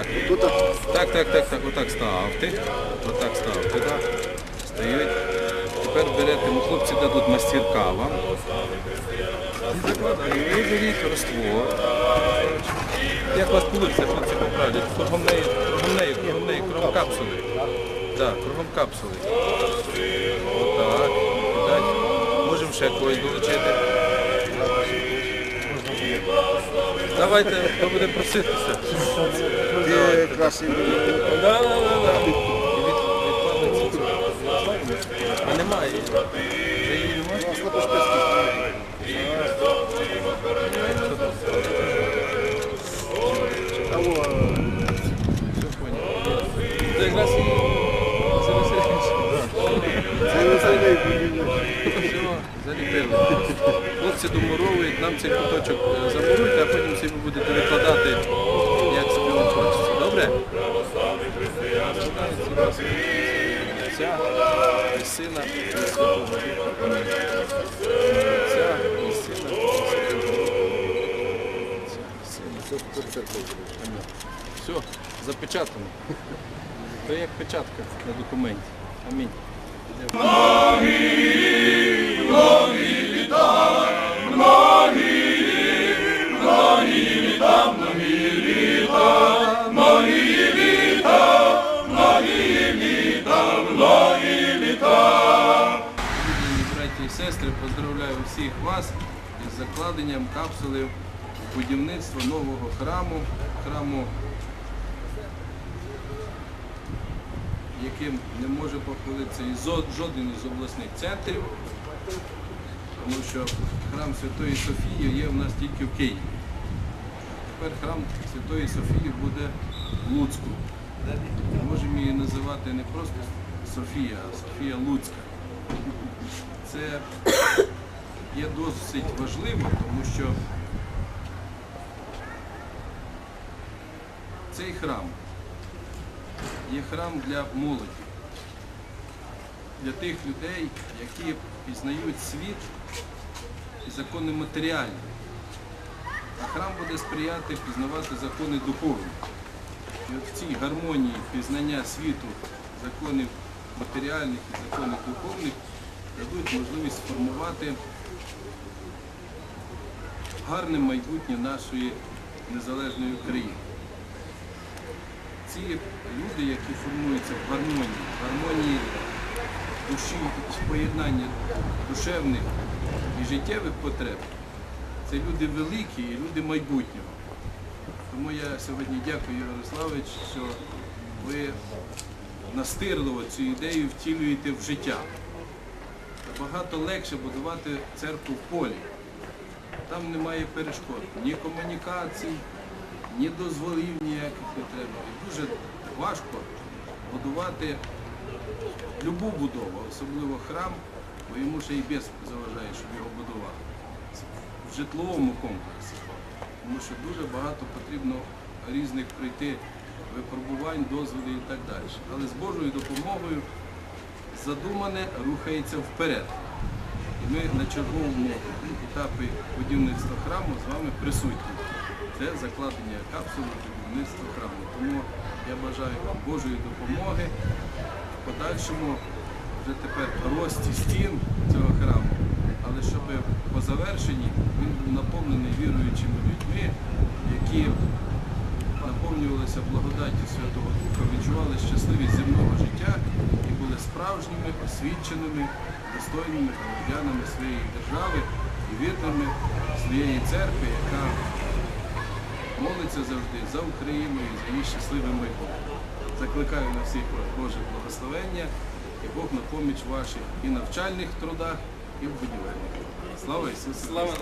Так. Тут Так, так, так, так, отак ставте. Отак ставте, так. Стають. Тепер берете, ну, хлопці дадуть мастірка вам. Беріть роствор. Як у вас вийде, хлопці поправлять. Кругом неї, кругом неї, кругом неї, кругом капсули. Так, кругом капсули. Отак. Можемо ще когось долучити. Давайте, хто буде проситися. Да, да, да, да. А немає. Це якраз і Василь Васильович. Заліпили. Хлопці домуровують, нам цей куточок е, замуруйте, а потім собі будете викладати, Отця і сина і святого Духа. Отця і сина і святого Духа. Все, запечатано. То як печатка на документі. Амінь. Шановні браті поздравляю всіх вас із закладенням капсули в будівництво нового храму, храму, яким не може похвалитися і жоден із обласних центрів, тому що храм Святої Софії є в нас тільки в Києві. Тепер храм Святої Софії буде в Луцьку. Можемо її називати не просто Софія, а Софія Луцька. Це є досить важливо, тому що цей храм є храм для молоді, для тих людей, які пізнають світ і закони матеріальні. А храм буде сприяти пізнавати закони духовні. І от в цій гармонії пізнання світу, законів матеріальних і законів духовних дадуть можливість сформувати гарне майбутнє нашої незалежної України. Ці люди, які формуються в гармонії, в гармонії душі, поєднання душевних і життєвих потреб, це люди великі і люди майбутнього. Тому я сьогодні дякую, Ярославович, що ви настирливо цю ідею втілюєте в життя. Багато легше будувати церкву в полі. Там немає перешкод, ні комунікацій, ні дозволів ніяких не треба. І дуже важко будувати любу будову, особливо храм, бо йому ще і без заважає, щоб його будували. В житловому комплексі. Тому що дуже багато потрібно різних пройти випробувань, дозволів і так далі. Але з Божою допомогою задумане рухається вперед. І ми на черговому етапі будівництва храму з вами присутні. Це закладення капсули будівництва храму. Тому я бажаю вам Божої допомоги в подальшому вже тепер рості стін цього храму, але щоб по завершенні він був наповнений віруючими людьми, які наповнювалися благодаттю Святого Духа, відчували щасливість земного життя і були справжніми, освіченими, достойними громадянами своєї держави і вірними своєї церкви, яка молиться завжди за Україну і за її щасливе майбутнє. Закликаю на всіх Боже благословення і Бог на поміч ваших і навчальних трудах, і в будівельних. Слава Ісусу! Слава